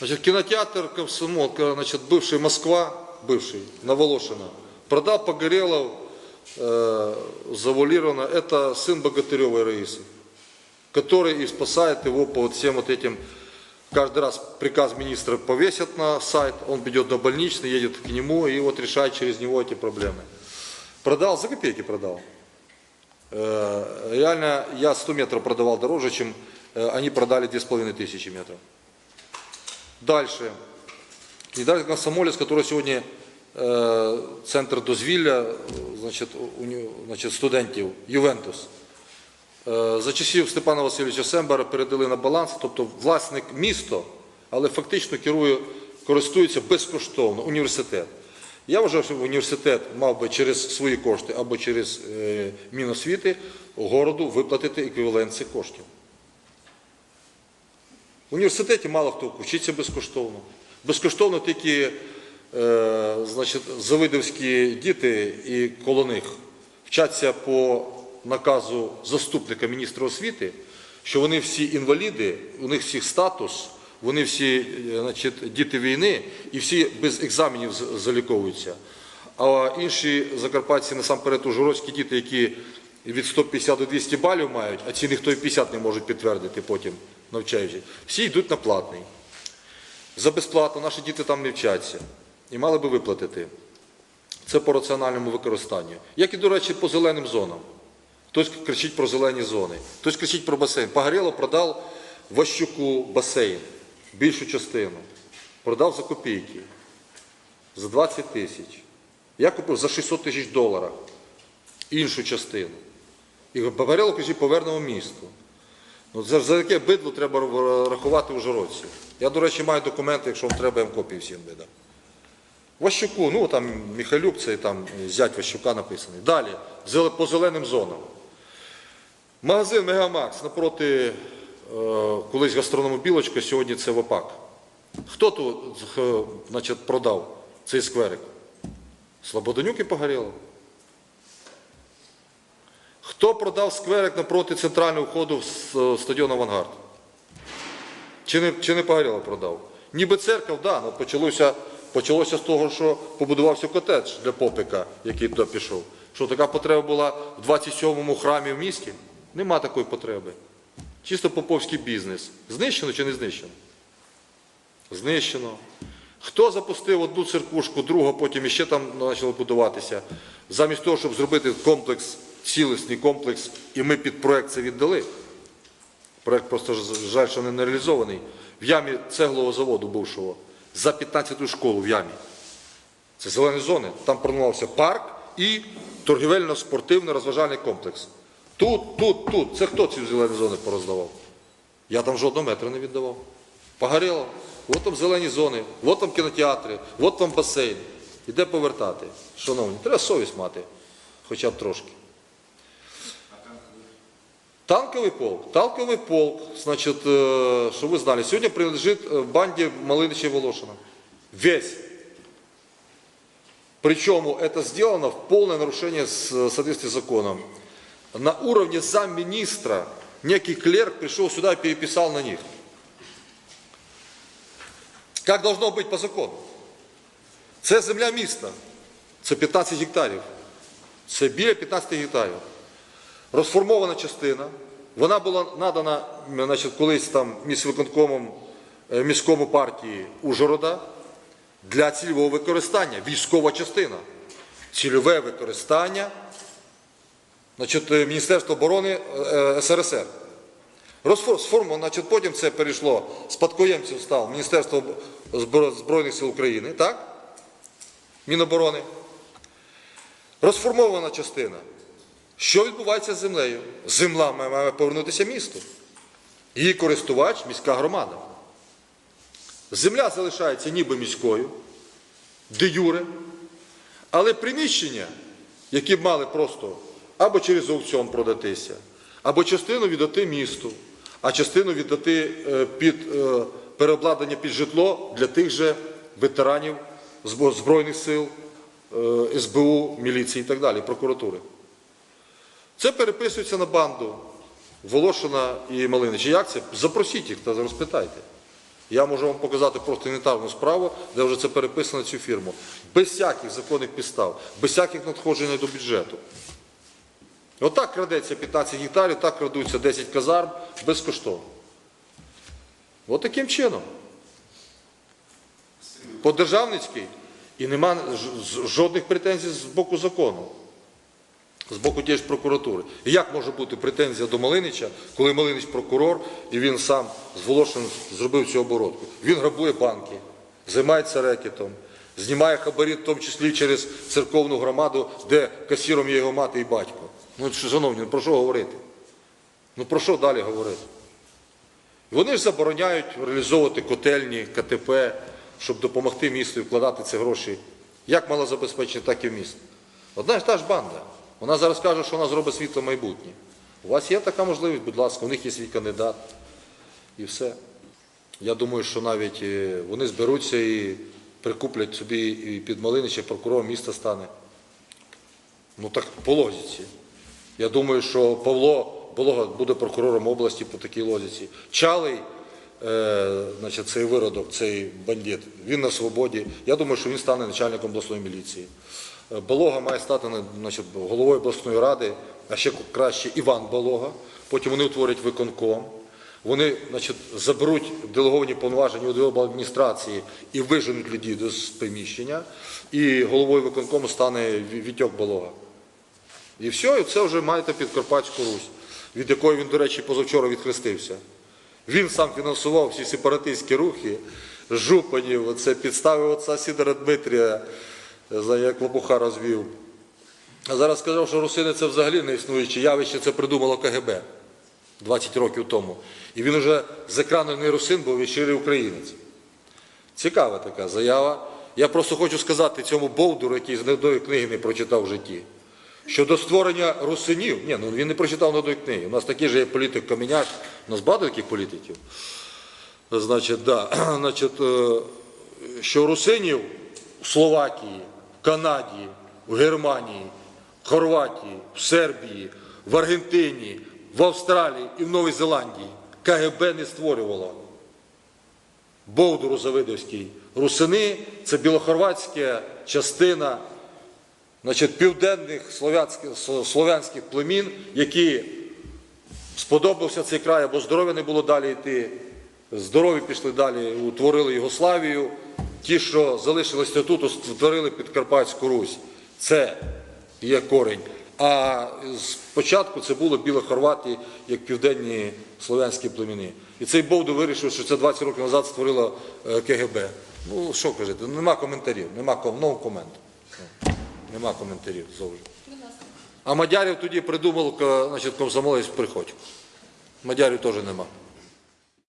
Значит, кинотеатр Комсомол, значит, бывший Москва, бывший, на Волошина, продал Погорелов, э, завуалированно, это сын Богатыревой Раисы, который и спасает его по вот всем вот этим, каждый раз приказ министра повесят на сайт, он идет на больничный, едет к нему и вот решает через него эти проблемы. Продал, за копейки продал. Э, Реально, я 100 метров продавал дороже, чем э, они продали 2500 метров. Дальше. Кандидат Комсомолец, который сегодня е, центр дозвілля значить, студентів Ювентус. Е, за часів Степана Васильовича Сембера передали на баланс, тобто власник місто, але фактично керує, користується безкоштовно університет. Я вважав, що університет мав би через свої кошти або через е, Міносвіти городу виплатити еквівалент цих коштів. В університеті мало хто вчиться безкоштовно. Безкоштовно тільки е, значить, завидовські діти і коло них вчаться по наказу заступника міністра освіти, що вони всі інваліди, у них всіх статус, вони всі значить, діти війни і всі без екзаменів заліковуються. А інші закарпатці, насамперед, ужгородські діти, які від 150 до 200 балів мають, а ці ніхто і 50 не можуть підтвердити потім навчаючи. Всі йдуть на платний. За безплатно наші діти там не вчаться. І мали би виплатити. Це по раціональному використанню. Як і, до речі, по зеленим зонам. Хтось кричить про зелені зони, хтось кричить про басейн. Погорєло продав Ващуку басейн, більшу частину. Продав за копійки, за 20 тисяч. Я купив за 600 тисяч доларів іншу частину. І Погорєло кричить, повернемо місту. Ну, за, за яке бидло треба рахувати ужгородців. Я, до речі, маю документи, якщо вам треба, я вам копії всім видам. Ващуку, ну там Михайлюк, це там зять Ващука написаний. Далі, по зеленим зонам. Магазин Мегамакс напроти е, колись гастроному Білочка, сьогодні це ВОПАК. Хто тут е, значить, продав цей скверик? Слободонюк і Погорєлов. Хто продав скверик напроти центрального входу в стадіон Авангард? Чи не, чи не Погорєлов продав? Ніби церква, да, ну, почалося, почалося з того, що побудувався котедж для попика, який туди пішов. Що така потреба була в 27-му храмі в місті? Нема такої потреби. Чисто поповський бізнес. Знищено чи не знищено? Знищено. Хто запустив одну церквушку, другу, потім іще там почало будуватися, замість того, щоб зробити комплекс, цілісний комплекс, і ми під проект це віддали. Проект просто жаль, що не реалізований. В ямі цеглового заводу бувшого за 15-ту школу в ямі. Це зелені зони. Там планувався парк і торгівельно-спортивний розважальний комплекс. Тут, тут, тут. Це хто ці зелені зони пороздавав? Я там жодного метра не віддавав. Погоріло. От там зелені зони, от там кінотеатри, от там басейн. Іде повертати. Шановні, треба совість мати, хоча б трошки. Танковый полк. Танковый полк, значит, э, что вы знали, сегодня принадлежит э, банде Малыныча и Волошина. Весь. Причем это сделано в полное нарушение с- в соответствии с законом. На уровне замминистра некий клерк пришел сюда и переписал на них. Как должно быть по закону? Це земля міста. Це 15 гектарів. Це біля 15 гектарів Розформована частина. Вона була надана значить, колись там міськвиконкомом е, міському партії Ужгорода для цільового використання. Військова частина. Цільове використання значить, е, Міністерства оборони е, СРСР. Розфор- Сформовано, значить, потім це перейшло, спадкоємцем став Міністерство Збройних сил України, так? Міноборони. Розформована частина. Що відбувається з землею? Земля має має повернутися місту. Її користувач міська громада. Земля залишається ніби міською, де юре, але приміщення, які б мали просто або через аукціон продатися, або частину віддати місту, а частину віддати е, під е, переобладнання під житло для тих же ветеранів Збройних сил, е, СБУ, міліції і так далі, прокуратури. Це переписується на банду Волошина і Малинича. Як це? Запросіть їх та розпитайте. Я можу вам показати просто інвентарну справу, де вже це переписано цю фірму. Без всяких законних підстав, без всяких надходжень до бюджету. Отак крадеться 15 гектарів, так крадуться 10 казарм безкоштовно. От таким чином. По-державницький і нема жодних претензій з боку закону, з боку тієї ж прокуратури. І як може бути претензія до Малинича, коли Малинич прокурор і він сам з Волошин зробив цю оборотку? Він грабує банки, займається рекетом, знімає хабарі, в тому числі через церковну громаду, де касіром є його мати і батько. Ну, шановні, ну про що говорити? Ну про що далі говорити? Вони ж забороняють реалізовувати котельні, КТП, щоб допомогти місту і вкладати ці гроші як малозабезпечені, так і в місто. Одна ж та ж банда. Вона зараз каже, що вона зробить світло майбутнє. У вас є така можливість, будь ласка, у них є свій кандидат. І все. Я думаю, що навіть е, вони зберуться і прикуплять собі і під Малинича прокурор міста стане. Ну так по логіці. Я думаю, що Павло Болога буде прокурором області по такій логіці. Чалий, е, значить, цей виродок, цей бандит, він на свободі. Я думаю, що він стане начальником обласної міліції. Болога має стати значить, головою обласної ради, а ще краще Іван Болога. Потім вони утворять виконком. Вони значить, заберуть делеговані повноваження у адміністрації і виженуть людей з приміщення. І головою виконкому стане Вітьок Болога. І все, і це вже маєте Підкарпатську Русь, від якої він, до речі, позавчора відхрестився. Він сам фінансував всі сепаратистські рухи, Жупанів, оце підставив отця Сідора Дмитрія, як лопуха розвів. А зараз сказав, що русини це взагалі не існуюче явище, це придумало КГБ 20 років тому. І він вже з екрану не русин, був і щирий українець. Цікава така заява. Я просто хочу сказати цьому Бовдуру, який з одної книги не прочитав в житті. Щодо створення русинів, ні, ну він не прочитав одної книги. У нас такий же є політик Каменяк, у нас багато таких політиків. Значить, да, значить, е, що русинів в Словакії, Канаді, в Германії, в Хорватії, в Сербії, в Аргентині, в Австралії і в Новій Зеландії КГБ не створювало. Бовдуру Завидовський. Русини це білохорватська частина значить, південних слов'янських, племін, які сподобався цей край, або здоров'я не було далі йти. Здорові пішли далі, утворили Югославію. Ті, що залишилися тут, створили Підкарпатську Русь. Це є корінь. А спочатку це було білохорвати, як південні слов'янські племені. І цей Бовду вирішив, що це 20 років назад створило е, КГБ. Ну, що кажете, нема коментарів, нема no comment. Нема коментарів зовсім. А Мадярів тоді придумав значить, комсомолець Приходько. Мадярів теж нема.